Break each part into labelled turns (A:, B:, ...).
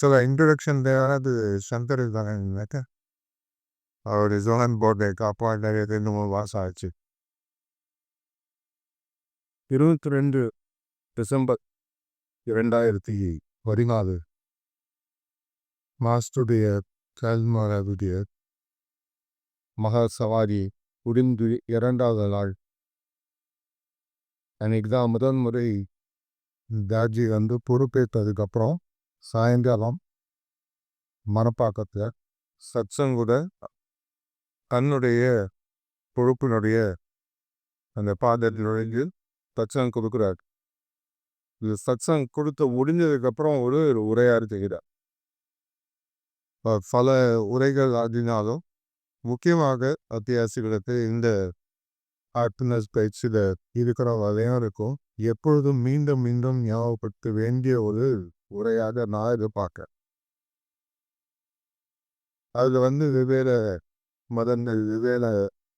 A: ஆக்சுவலாக இன்ட்ரடக்ஷன் தேவையானது சங்கர் தானே அவர் ஜோனன் போர்டேக்கு அப்பாயிண்ட் நிறைய ரெண்டு மூணு மாதம் ஆச்சு இருபத்தி ரெண்டு டிசம்பர் இரண்டாயிரத்தி பதினாலு. மாஸ்டருடைய கல்மாராவுடைய மகா சவாரி முடிந்து இரண்டாவது நாள். அன்னைக்கு தான் முதல் முறை தாஜி வந்து பொறுப்பேற்றதுக்கப்புறம் சாயங்காலம் மனப்பாக்கத்தில் சத்சங்குட தன்னுடைய பொறுப்பினுடைய அந்த பாதத்தில் நுழைஞ்சு சத்சங் கொடுக்குறார். இது சத்சங் கொடுத்து முடிஞ்சதுக்கப்புறம் ஒரு உரையாறு செய்கிறார். பல உரைகள் ஆகினாலும் முக்கியமாக அத்தியாசிகளுக்கு இந்த ஹாப்பினஸ் பயிற்சியில் இருக்கிற வகையும் இருக்கும். எப்பொழுதும் மீண்டும் மீண்டும் ஞாபகப்படுத்த வேண்டிய ஒரு உரையாக நான் இதை எதிர்பார்க்கேன் அதில் வந்து வெவ்வேறு மதங்கள் வெவ்வேறு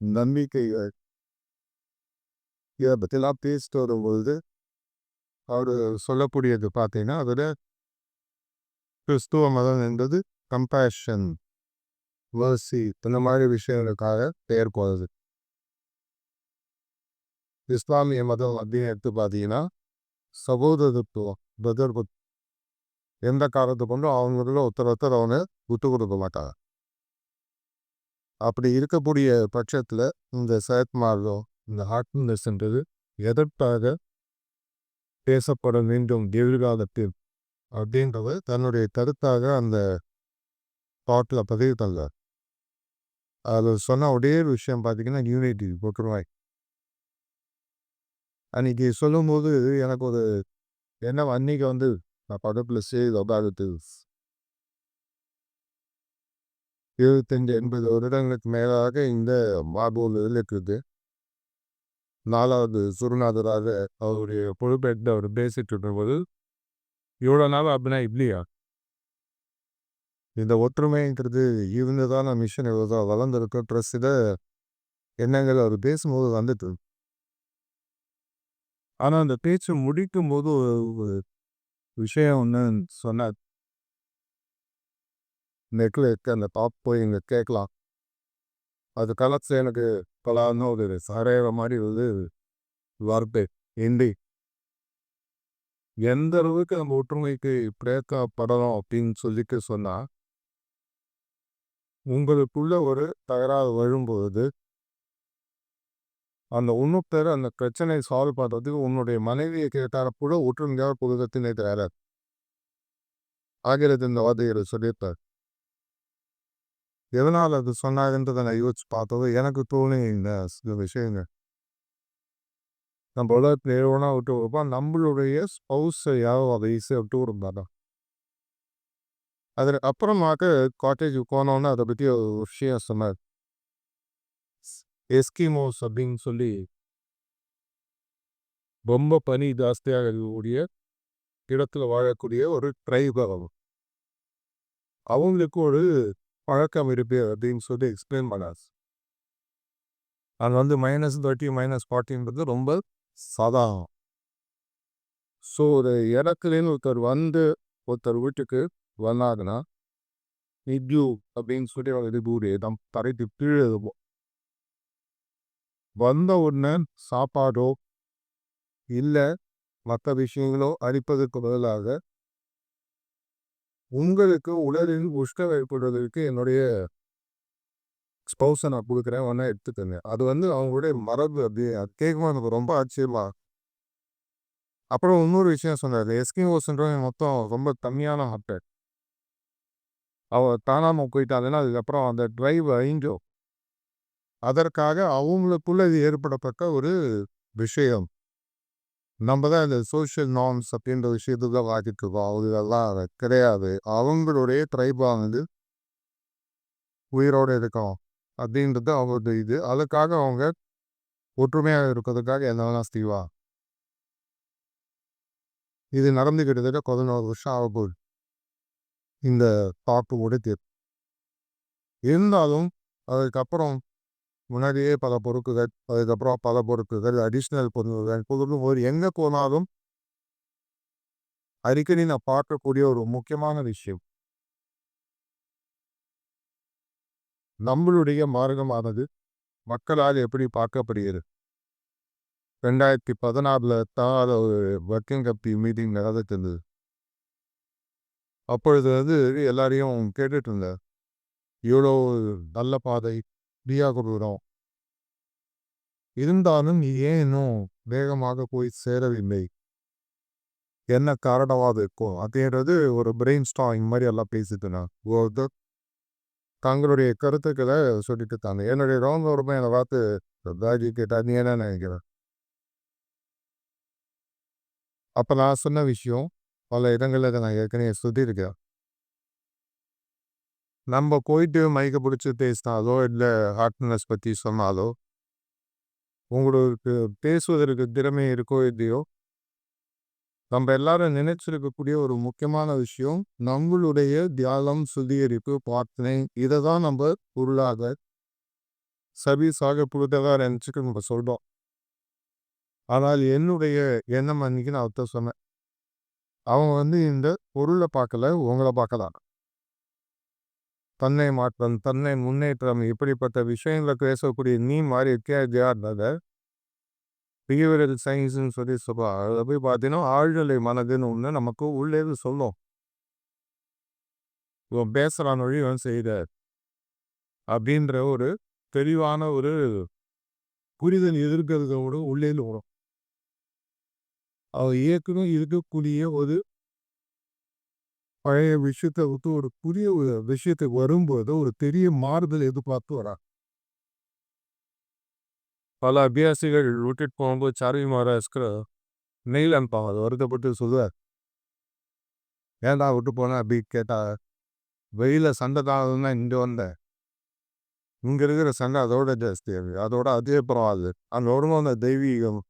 A: நம்பிக்கைகள் இதை பற்றிலாம் பேசிட்டு வரும்பொழுது அவர் சொல்லக்கூடியது பார்த்தீங்கன்னா அதில் கிறிஸ்துவ மதம் என்பது கம்பேஷன் வர்சி இந்த மாதிரி விஷயங்களுக்காக பெயர் போகிறது இஸ்லாமிய மதம் அப்படின்னு எடுத்து பார்த்தீங்கன்னா சகோதரத்துவம் பிரதர்ஹுட் எந்த காரணத்தை கொண்டும் அவங்கள ஒருத்தர் ஒருத்தர் அவனை விட்டு கொடுக்க மாட்டாங்க. அப்படி இருக்கக்கூடிய பட்சத்தில் இந்த செயற்மார்க்கம் இந்த ஹார்ட்னஸ்ன்றது எதற்காக பேசப்பட வேண்டும் எதிர்காலத்தில் அப்படின்றத தன்னுடைய கருத்தாக அந்த பாட்டில் பதிவு தந்தார். அது சொன்ன ஒரே விஷயம் பார்த்தீங்கன்னா யூனிட்டி போட்டுருவாய் அன்னைக்கு சொல்லும்போது எனக்கு ஒரு என்ன அன்னைக்கு வந்து நான் படத்தில் சேவ் அபவுட் இருபத்தஞ்சு எண்பது வருடங்களுக்கு மேலாக இந்த மார்போல் இருக்குது நாலாவது சுருநாதராக அவருடைய பொறுப்பேற்று அவர் பேசிட்டு இருக்கும்போது இவ்வளோ நாள் அப்படின்னா இப்படியா இந்த ஒற்றுமைங்கிறது இருந்து தான் மிஷன் இவ்வளோ தான் வளர்ந்துருக்கு ப்ளஸ் இதை எண்ணங்கள் அவர் பேசும்போது வந்துட்டு ஆனால் அந்த பேச்சு முடிக்கும் போது ஒரு விஷயம் ஒன்று சொன்னார் நெட்டில் இருக்க அந்த டாப் போய் இங்கே கேட்கலாம் அது கலர்ஸ் எனக்கு பலான்னு ஒரு சரையிற மாதிரி வந்து வார்த்தை ஹிந்தி எந்த அளவுக்கு நம்ம ஒற்றுமைக்கு பிரேக்கப்படணும் அப்படின்னு சொல்லிட்டு சொன்னால் உங்களுக்குள்ள ஒரு தகராறு வரும்பொழுது அந்த இன்னொருத்தர் அந்த பிரச்சனையை சால்வ் பண்ணுறதுக்கு உன்னுடைய மனைவியை கேட்டார கூட ஒற்றுமையாக புதுகத்தினை தயாரார் ஆகிறது இந்த வார்த்தைகளை சொல்லியிருப்பார். எதனால் அது சொன்னாருன்றதை நான் யோசிச்சு பார்த்தது எனக்கு தோணி இந்த சில விஷயங்கள். நம்ம உலகத்தில் எவ்வளோனா விட்டு கொடுப்போம். நம்மளுடைய ஸ்பௌஸை யாரோ அதை ஈஸியாக விட்டு கொடுப்பாங்க அதற்கு அப்புறமாக்க காட்டேஜுக்கு போனோன்னு அதை பற்றி ஒரு விஷயம் சொன்னார். எஸ்கிமோஸ் அப்படின்னு சொல்லி ரொம்ப பனி ஜாஸ்தியாக இருக்கக்கூடிய இடத்துல வாழக்கூடிய ஒரு ட்ரைப் ஆகும் அவங்களுக்கு ஒரு பழக்கம் இருக்கு அப்படின்னு சொல்லி எக்ஸ்பிளைன் பண்ணாஸ் அது வந்து மைனஸ் தேர்ட்டி மைனஸ் ஃபார்ட்டின்றது ரொம்ப சாதாரணம். ஸோ ஒரு இடத்துலேருந்து ஒருத்தர் வந்து ஒருத்தர் வீட்டுக்கு வந்தாங்கன்னா இட்யூ அப்படின்னு சொல்லி அவங்க இது தம் தரைக்கு கீழே வந்த உடனே சாப்பாடோ இல்லை மற்ற விஷயங்களோ அளிப்பதற்கு பதிலாக உங்களுக்கு உடலில் உஷ்ணம் ஏற்படுவதற்கு என்னுடைய ஸ்பௌஸை நான் கொடுக்குறேன். ஒன்றா எடுத்துக்கோங்க. அது வந்து அவங்களுடைய மரபு அப்படி அது கேட்கும்போது எனக்கு ரொம்ப ஆச்சரியமா அப்புறம் இன்னொரு விஷயம் சொன்னார். எஸ்கிமோஸ்ன்றவங்க மொத்தம் ரொம்ப கம்மியான ஹார்ட் அவ தானாமல் போயிட்டாங்கன்னா அதுக்கப்புறம் அந்த டிரைவ் அழிஞ்சோ அதற்காக அவங்களுக்குள்ள இது ஏற்படப்பட்ட ஒரு விஷயம். நம்ம தான் இந்த சோஷியல் நார்ம்ஸ் அப்படின்ற விஷயத்துக்கு வாக்கிட்டு இருக்கோம் அவங்களெல்லாம் கிடையாது. அவங்களுடைய வந்து உயிரோடு இருக்கோம் அப்படின்றது அவங்களுடைய இது. அதுக்காக அவங்க ஒற்றுமையாக இருக்கிறதுக்காக என்ன செய்வா இது நடந்து கிட்டத்தட்ட பதினோரு வருஷம் ஆக இந்த தாக்கு உடைத்து இருந்தாலும் அதுக்கப்புறம் முன்னாடியே பல பொறுப்புகள் அதுக்கப்புறம் பல பொறுப்புகள் அடிஷ்னல் பொறுப்புகள் பொருளும் ஒரு எங்கே போனாலும் அடிக்கடி நான் பார்க்கக்கூடிய ஒரு முக்கியமான விஷயம். நம்மளுடைய மார்க்கமானது மக்களால் எப்படி பார்க்கப்படுகிறது? ரெண்டாயிரத்தி பதினாறுல தான் ஒரு ஒர்க்கிங் கப்பி மீட்டிங் நடந்துட்டு இருந்தது. அப்பொழுது வந்து எல்லாரையும் கேட்டுட்டு இருந்தேன். இவ்வளோ நல்ல பாதை, ஃப்ரீயா கொடுக்குறோம். இருந்தாலும் நீ ஏன் இன்னும் வேகமாக போய் சேரவில்லை? என்ன காரணமாக இருக்கும்? அப்படின்றது ஒரு பிரெயின் ஸ்டாங் மாதிரி எல்லாம் பேசிட்டு நான் ஒருத்தர் தங்களுடைய கருத்துக்களை சொல்லிட்டு தாங்க என்னுடைய ரோம் ஒருமை என்னை பார்த்து தாஜி கேட்டா நீ என்ன நினைக்கிற? அப்போ நான் சொன்ன விஷயம் பல இடங்களில் நான் ஏற்கனவே சொல்லியிருக்கேன். நம்ம போயிட்டு மைக்கை பிடிச்சி பேசினாலோ இல்லை ஹார்ட்னஸ் பற்றி சொன்னாலோ உங்களுக்கு பேசுவதற்கு திறமை இருக்கோ இல்லையோ நம்ம எல்லாரும் நினைச்சிருக்கக்கூடிய ஒரு முக்கியமான விஷயம் நம்மளுடைய தியானம் சுத்திகரிப்பு பிரார்த்தனை இதை தான் நம்ம பொருளாக சர்வீஸாக கொடுத்ததா நினச்சிக்க நம்ம சொல்கிறோம் ஆனால் என்னுடைய எண்ணம் அன்னைக்கு நான் அவர்கிட்ட சொன்னேன். அவங்க வந்து இந்த பொருளை பார்க்கல உங்களை பார்க்கலாம் தன்னை மாற்றம் தன்னை முன்னேற்றம் இப்படிப்பட்ட விஷயங்களை பேசக்கூடிய நீ மாதிரி இருக்கே இருந்ததை பிஹேவியரல் சயின்ஸ்னு சொல்லி சொல்லுவாங்க அதில் போய் பார்த்தீங்கன்னா ஆழ்நிலை மனதுன்னு ஒன்று நமக்கு உள்ளேது சொல்லும். இவன் பேசுகிறான் வழி இவன் செய்த அப்படின்ற ஒரு தெளிவான ஒரு புரிதல் எதிர்க்கிறத விட வரும். அவன் இயக்கணும் இருக்கக்கூடிய ஒரு பழைய விஷயத்தை விட்டு ஒரு புதிய விஷயத்துக்கு வரும்போது ஒரு பெரிய மாறுதல் எதிர்பார்த்து வரா? பல அபியாசிகள் விட்டுட்டு போகும்போது சார்வி மகாராஜ்க்கு நெயில் அனுப்பாங்க அது வருத்தப்பட்டு சொல்லுவார். ஏன்டா விட்டு போனேன் அப்படி கேட்டா வெயில சண்டை தான் இங்கே வந்தேன் இங்கே இருக்கிற சண்டை அதோட ஜாஸ்தி அதோட அதே பரவாயில்ல. அந்த உடம்பு அந்த தெய்வீகம்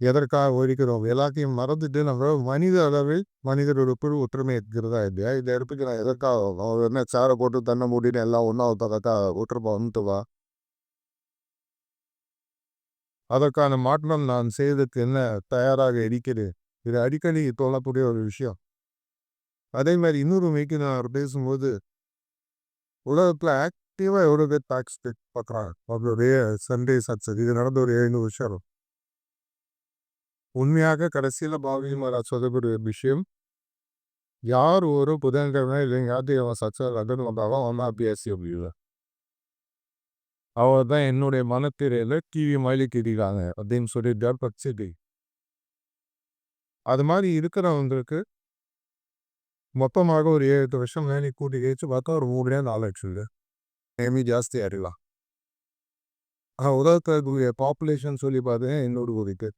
A: எதற்காக ஒழிக்கிறோம் எல்லாத்தையும் மறந்துட்டு நம்ம மனித அளவில் மனிதர்களுக்குள் ஒற்றுமை இருக்கிறதா இல்லையா? இந்த இடத்துக்கு நான் எதற்காக என்ன சேரை போட்டு தன்னை மூடின்னு எல்லாம் ஒன்றா ஒருத்தக்கா ஒற்றுமை வந்துட்டுவா அதற்கான மாற்றம் நான் செய்வதற்கு என்ன தயாராக இருக்கிறேன் இது அடிக்கடி தோணக்கூடிய ஒரு விஷயம். அதே மாதிரி இன்னொரு மைக்கு நான் பேசும்போது உலகத்தில் ஆக்டிவாக எவ்வளோ பேர் டாக்ஸ் பார்க்குறாங்க அவருடைய சண்டே சக்சஸ் இது நடந்த ஒரு எழுநூறு வருஷம் உண்மையாக கடைசியில் பாபி மகாராஜ் சொல்லக்கூடிய விஷயம். யார் ஒரு புதன்கிழமை இல்லைங்காட்டி அவன் சக்சஸ் அட்டன் வந்தாலும் அவன் தான் பேசி முடியல அவர் தான் என்னுடைய மனத்திரையில் டிவி மயிலி கிரிக்காங்க அப்படின்னு சொல்லிட்டார் பக்சிட்டி அது மாதிரி இருக்கிறவங்களுக்கு மொத்தமாக ஒரு ஏழு எட்டு வருஷம் வேலை கூட்டி கழிச்சு பார்த்தா ஒரு மூணு நாலு லட்சம் நேமி ஜாஸ்தி அறியலாம் உலகத்தில் பாப்புலேஷன் சொல்லி பார்த்தீங்கன்னா இன்னொரு கோடிக்கு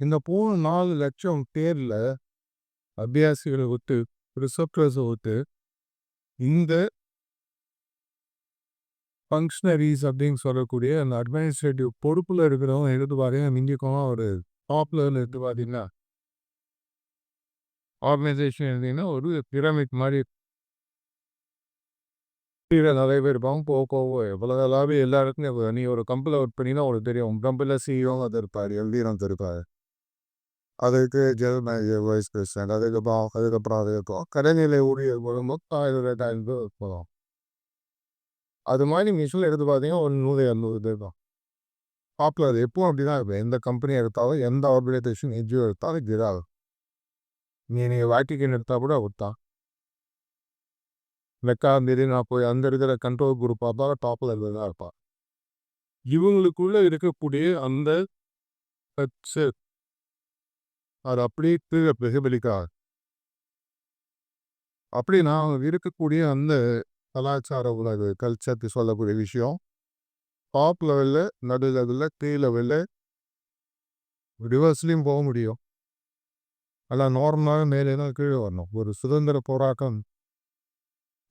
A: இந்த போன நாலு லட்சம் பேரில் அபியாசிகளை விட்டு ரிசப்டர்ஸை விட்டு இந்த ஃபங்க்ஷனரிஸ் அப்படின்னு சொல்லக்கூடிய அந்த அட்மினிஸ்ட்ரேட்டிவ் பொறுப்பில் இருக்கிறவங்க எடுத்து பார்த்தீங்கன்னா இன்றைக்கும் ஒரு டாப் எடுத்து பார்த்தீங்கன்னா ஆர்கனைசேஷன் இருந்தீங்கன்னா ஒரு பிரமிட் மாதிரி நிறைய பேர் இருப்பாங்க. போக போக எவ்வளோ எல்லாமே நீ ஒரு கம்பெனியில் ஒர்க் பண்ணினா உங்களுக்கு தெரியும். உங்கள் கம்பெனியில் சிஇஓ அது இருப்பார் எல்டினம் இருப்பார் அதுக்கு ஜெனரல் மேனேஜர் வைஸ் பிரசிடென்ட். அதுக்கப்புறம் அதுக்கப்புறம் அதுக்கப்புறம் கடைநிலை ஊழியர் மொத்தம் ஆயிரம் ரெண்டாயிரம் பேர் போதும். அது மாதிரி மிஷினில் எடுத்து பார்த்தீங்கன்னா ஒரு நூறு இரநூறு பேர் தான். பாப்புலர் எப்பவும் அப்படி தான் இருக்கும். எந்த கம்பெனி எடுத்தாலும் எந்த ஆர்கனைசேஷன் என்ஜிஓ எடுத்தாலும் கிராகும் நீ நீங்கள் வாட்டிக்கன் எடுத்தால் கூட விட்டான் மெக்கா மீறி நான் போய் அந்த இருக்கிற கண்ட்ரோல் குரூப் பார்த்தாலும் டாப்பில் இருந்து தான் இருப்பான். இருக்கக்கூடிய அந்த அது அப்படியே கீழே பிரதிபலிக்காது. அப்படி நான் இருக்கக்கூடிய அந்த கலாச்சார உலக கல்ச்சர்க்கு சொல்லக்கூடிய விஷயம் டாப் லெவலில் நடு லெவலில் கீழ் லெவலில் ரிவர்ஸ்லையும் போக முடியும். ஆனால் நார்மலாக மேலே தான் கீழே வரணும். ஒரு சுதந்திர போராட்டம்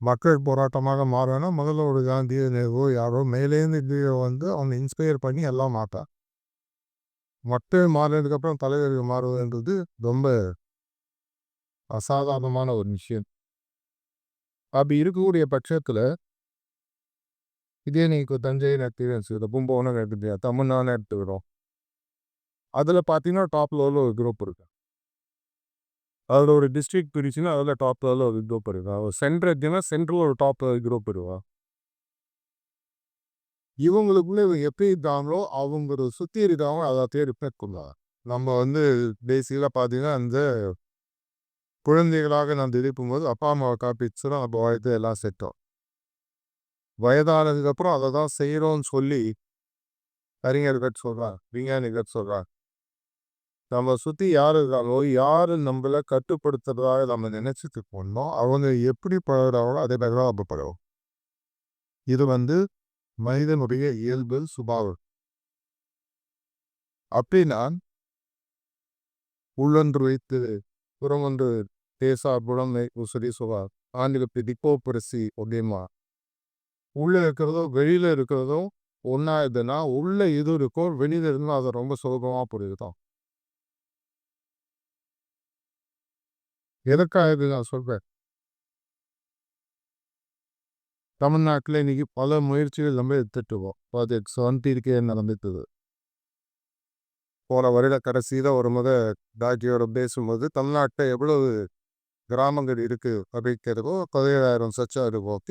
A: மக்கள் போராட்டமாக மாறனா முதல்ல ஒரு காந்தியோ நேருவோ யாரோ மேலேருந்து கீழே வந்து அவங்க இன்ஸ்பயர் பண்ணி எல்லாம் மாட்டான் மக்கள் மாறினதுக்கப்புறம் தலைவர்கள் மாறுவதுன்றது ரொம்ப அசாதாரணமான ஒரு விஷயம். அப்படி இருக்கக்கூடிய பட்சத்தில் இதே நீங்கள் தஞ்சை எடுத்துக்கிறேன் கும்பகோணம் எடுத்துக்கிட்டா தமிழ்நாடு எடுத்துக்கிறோம் அதில் பார்த்தீங்கன்னா டாப் லெவலில் ஒரு குரூப் இருக்கு. அதில் ஒரு டிஸ்ட்ரிக்ட் பிரிச்சுன்னா அதில் டாப் லெவலில் ஒரு குரூப் இருக்கு. சென்டர் எடுத்தீங்கன்னா சென்ட்ரல் ஒரு டாப் குரூப் இருக்கா. இவங்களுக்குள்ள இவங்க எப்படி இருக்காங்களோ அவங்க சுற்றி இருக்கிறவங்க அதை தேடி ரிஃப்ளெக்ட் நம்ம வந்து பேசிக்கலாக பார்த்தீங்கன்னா அந்த குழந்தைகளாக நான் திரிப்பும் போது அப்பா அம்மாவை காப்பிச்சுனா நம்ம வாழ்க்கை எல்லாம் செட்டோம் வயதானதுக்கப்புறம் அதை தான் செய்கிறோன்னு சொல்லி அறிஞர்கள் சொல்கிறார் விஞ்ஞானிகள் சொல்கிறார் நம்ம சுற்றி யார் இருக்காங்களோ யார் நம்மளை கட்டுப்படுத்துறதாக நம்ம நினைச்சிட்டு போனோம் அவங்க எப்படி பழகிறாங்களோ அதே மாதிரி தான் நம்ம பழகும் இது வந்து மனிதனுடைய இயல்பு சுபாவம். அப்படின்னா உள்ளொன்று வைத்து புறமொன்று தேசா புலமை உசரி சுவார் ஆங்கிலத்து டிப்போபரசி அப்படிமா உள்ள இருக்கிறதோ வெளியில் இருக்கிறதோ ஒன்றா இதுன்னா உள்ள இது இருக்கோ வெளியில் இருந்தால் அதை ரொம்ப சுலபமாக புரியுதான் எதற்காக இது நான் சொல்றேன்? தமிழ்நாட்டில் இன்னைக்கு பல முயற்சிகள் நம்ம எடுத்துட்டுவோம் ப்ராஜெக்ட் செவன்டீனுக்கே நடந்துட்டுது போன வருட கடைசியில் ஒரு முத டாக்டரோட பேசும்போது தமிழ்நாட்டில் எவ்வளவு கிராமங்கள் இருக்கு? அப்படிங்கிறதோ பதினேழாயிரம் சச்சம் இருக்கும்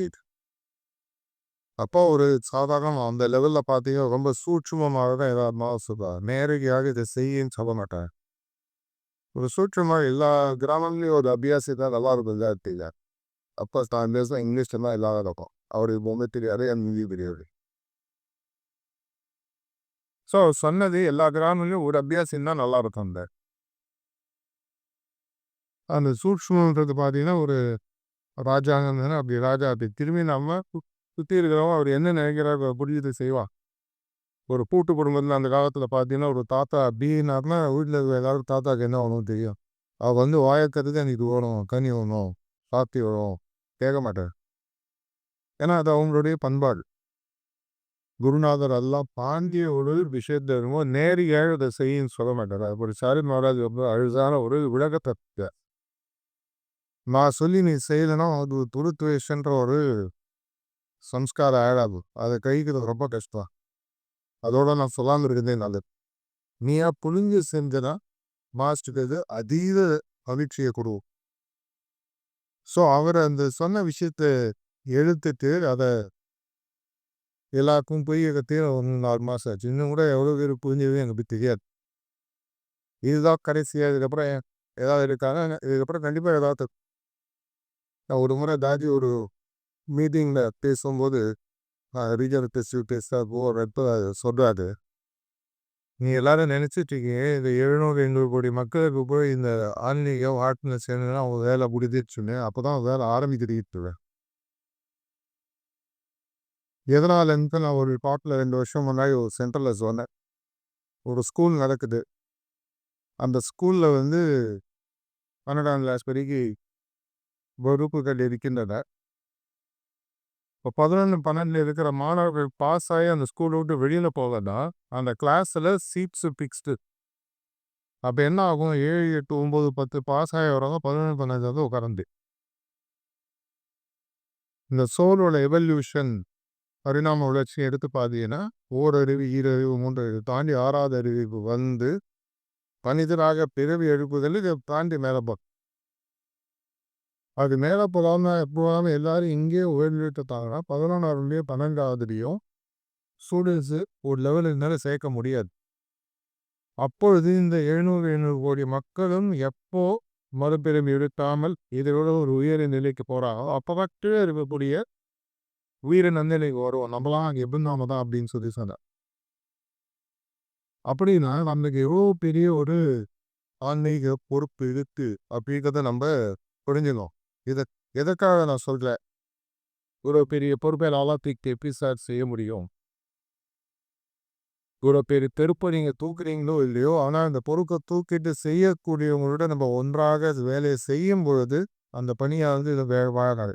A: அப்போ ஒரு சாதாரண அந்த லெவலில் பார்த்தீங்கன்னா ரொம்ப சூட்சமமாக தான் ஏதாவது சொல்லுவாங்க நேரடியாக இதை செய்யன்னு சொல்ல மாட்டேன் ஒரு சூட்சமாக எல்லா கிராமங்களையும் ஒரு அபியாசி தான் நல்லா இருக்கும் தெரியல அப்போ தான் பேசும் இங்கிலீஷ் தான் இல்லாத இருக்கும் அவருக்கு பொம்மை தெரியாது என் நிதி தெரியாது. ஸோ சொன்னது எல்லா கிராமங்களையும் ஒரு அபியாசம் தான் நல்லா இருக்கும் அந்த. அந்த சூட்சமன்றது பார்த்தீங்கன்னா ஒரு ராஜாங்க அப்படி ராஜா அப்படி திரும்பி நம்ம சுற்றி இருக்கிறவங்க அவர் என்ன நினைக்கிறார் புரிஞ்சது செய்வான் ஒரு கூட்டு குடும்பத்தில் அந்த காலத்தில் பார்த்தீங்கன்னா ஒரு தாத்தா அப்படின்னாருனா வீட்டில் இருக்கிற எல்லாரும் தாத்தாக்கு என்ன வேணும் தெரியும். அவர் வந்து வாயக்கிறதுக்கு எனக்கு இது கனி ஓடும் சாத்தி வரும் கேட்க மாட்டார். ஏன்னா அது அவங்களுடைய பண்பாடு. குருநாதர் எல்லாம் பாண்டிய ஒரு விஷயத்த என்னமோ நேரியாக அதை செய்யும் சொல்ல மாட்டார். அப்படி சாரி மகாராஜ் ரொம்ப அழுதான ஒரு விளக்கத்தை நான் சொல்லி நீ செய்யலைன்னா அது துருத்துவேஷன்ற ஒரு சம்ஸ்காரம் ஆயிடாது. அதை கைக்கிறது ரொம்ப கஷ்டம். அதோட நான் சொல்லாமல் இருந்தேன் நல்லது நீயா புழிஞ்சு செஞ்சனா மாஸ்டருக்கு அதீத மகிழ்ச்சியை கொடுவோம். ஸோ அவர் அந்த சொன்ன விஷயத்தை எழுத்துட்டு அதை எல்லாருக்கும் போய் கத்திய ஒரு நாலு மாதம் ஆச்சு. இன்னும் கூட எவ்வளோ பேர் புரிஞ்சது எனக்கு தெரியாது. இதுதான் கடைசியாக இதுக்கப்புறம் ஏதாவது இருக்காங்க இதுக்கப்புறம் கண்டிப்பாக ஏதாவது நான் ஒரு முறை தாஜி ஒரு மீட்டிங்கில் பேசும்போது ரீஜனல் டெஸ்ட் டெஸ்ட்டாக போகிறப்ப சொல்கிறாரு நீ எல்லாரும் நினச்சிட்ருக்கீங்க இந்த எழுநூறு எண்ணூறு கோடி மக்களுக்கு போய் இந்த ஆன்மீகம் ஆட்டில் என்னன்னா அவங்க வேலை முடிஞ்சிச்சுன்னு அப்போ தான் வேலை ஆரம்பிக்கிட்டு எதனாலன்ட்டு நான் ஒரு பாட்டில் ரெண்டு வருஷம் முன்னாடி ஒரு சென்டரில் சொன்னேன். ஒரு ஸ்கூல் நடக்குது. அந்த ஸ்கூலில் வந்து பன்னெண்டாம் கிளாஸ் வரைக்கும் வகுப்புகள் இருக்கின்றன. இப்போ பதினொன்று பன்னெண்டில் இருக்கிற மாணவர்கள் பாஸ் ஆகி அந்த ஸ்கூலை விட்டு வெளியில் போகலன்னா அந்த கிளாஸில் சீட்ஸு ஃபிக்ஸ்டு அப்போ என்ன ஆகும்? ஏழு எட்டு ஒம்பது பத்து பாஸ் ஆகி வரவங்க பதினொன்று பன்னெண்டு வந்து உட்காந்து இந்த சோலோட எவல்யூஷன் பரிணாம வளர்ச்சி எடுத்து பார்த்தீங்கன்னா ஓரறிவு ஈரறிவு மூன்றறிவு தாண்டி ஆறாவது அறிவிப்பு வந்து மனிதராக பிறவி எழுப்புதல் இதை தாண்டி மேலே போகும் அது மேலே போகாமல் போகாமல் எல்லாரும் இங்கேயே உயர்ந்துட்டாங்கன்னா பதினொன்றாவதுலேயும் பன்னெண்டாவதுலேயும் ஸ்டூடெண்ட்ஸு ஒரு லெவலுக்கு மேலே சேர்க்க முடியாது. அப்பொழுது இந்த எழுநூறு எழுநூறு கோடி மக்களும் எப்போ மறுபிறவி எடுக்காமல் இதோட ஒரு உயரிய நிலைக்கு போகிறாங்களோ அப்போ தான் கீழே இருக்கக்கூடிய உயிரை நந்தநிலைக்கு வரும். நம்மளாம் அங்கே எப்படினாம தான் அப்படின்னு சொல்லி சொன்னார். அப்படின்னா நமக்கு எவ்வளோ பெரிய ஒரு ஆன்மீக பொறுப்பு இருக்கு அப்படிங்கிறத நம்ம புரிஞ்சுக்கணும். இதை எதற்காக நான் சொல்கிறேன் ஒரு பெரிய பொறுப்பை தூக்கி எப்படி சார் செய்ய முடியும்? ஒரு பெரிய தெருப்பை நீங்கள் தூக்குறீங்களோ இல்லையோ ஆனால் அந்த பொறுப்பை தூக்கிட்டு செய்யக்கூடியவங்களோட நம்ம ஒன்றாக வேலையை செய்யும் பொழுது அந்த பணியானது இதை வே வாழாது